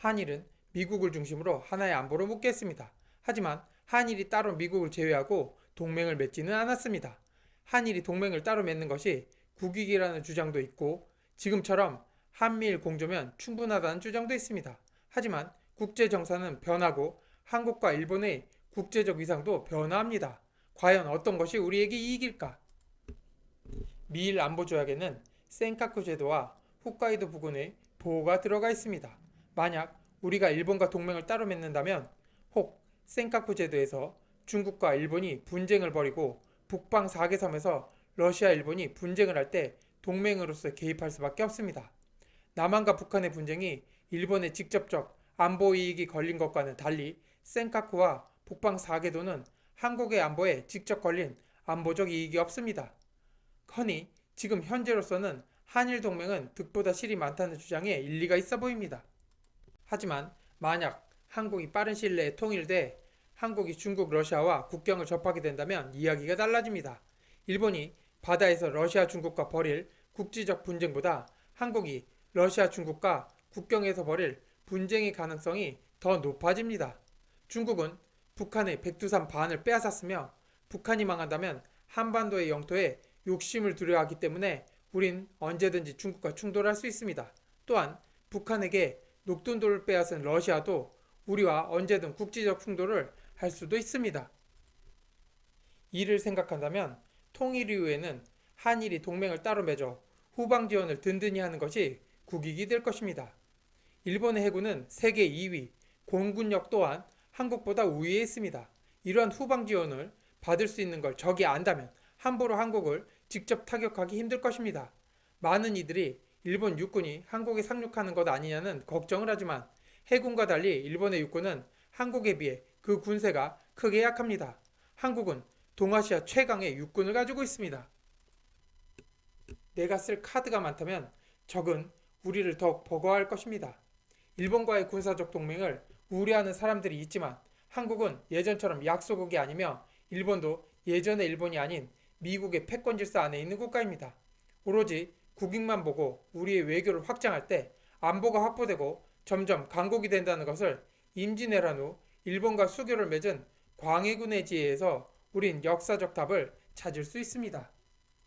한일은 미국을 중심으로 하나의 안보로 묶였습니다. 하지만 한일이 따로 미국을 제외하고 동맹을 맺지는 않았습니다. 한일이 동맹을 따로 맺는 것이 국익이라는 주장도 있고 지금처럼 한미일 공조면 충분하다는 주장도 있습니다. 하지만 국제 정사는 변하고 한국과 일본의 국제적 위상도 변화합니다. 과연 어떤 것이 우리에게 이익일까? 미일 안보 조약에는 센카쿠 제도와 홋카이도 부근의 보호가 들어가 있습니다. 만약 우리가 일본과 동맹을 따로 맺는다면 혹 센카쿠 제도에서 중국과 일본이 분쟁을 벌이고 북방 4개 섬에서 러시아, 일본이 분쟁을 할 때 동맹으로서 개입할 수밖에 없습니다. 남한과 북한의 분쟁이 일본의 직접적 안보 이익이 걸린 것과는 달리 센카쿠와 북방 4개도는 한국의 안보에 직접 걸린 안보적 이익이 없습니다. 허니 지금 현재로서는 한일 동맹은 득보다 실이 많다는 주장에 일리가 있어 보입니다. 하지만 만약 한국이 빠른 시일 내에 통일돼 한국이 중국, 러시아와 국경을 접하게 된다면 이야기가 달라집니다. 일본이 바다에서 러시아, 중국과 벌일 국지적 분쟁보다 한국이 러시아, 중국과 국경에서 벌일 분쟁의 가능성이 더 높아집니다. 중국은 북한의 백두산 반을 빼앗았으며 북한이 망한다면 한반도의 영토에 욕심을 두려워하기 때문에 우린 언제든지 중국과 충돌할 수 있습니다. 또한 북한에게 녹둔돌을 빼앗은 러시아도 우리와 언제든 국지적 충돌을 할 수도 있습니다. 이를 생각한다면 통일 이후에는 한일이 동맹을 따로 맺어 후방 지원을 든든히 하는 것이 국익이 될 것입니다. 일본의 해군은 세계 2위, 공군력 또한 한국보다 우위에 있습니다. 이러한 후방 지원을 받을 수 있는 걸 적이 안다면 함부로 한국을 직접 타격하기 힘들 것입니다. 많은 이들이 일본 육군이 한국에 상륙하는 것 아니냐는 걱정을 하지만 해군과 달리 일본의 육군은 한국에 비해 그 군세가 크게 약합니다. 한국은 동아시아 최강의 육군을 가지고 있습니다. 내가 쓸 카드가 많다면 적은 우리를 더욱 버거워할 것입니다. 일본과의 군사적 동맹을 우려하는 사람들이 있지만 한국은 예전처럼 약소국이 아니며 일본도 예전의 일본이 아닌 미국의 패권 질서 안에 있는 국가입니다. 오로지 국익만 보고 우리의 외교를 확장할 때 안보가 확보되고 점점 강국이 된다는 것을 임진왜란 후 일본과 수교를 맺은 광해군의 지혜에서 우린 역사적 답을 찾을 수 있습니다.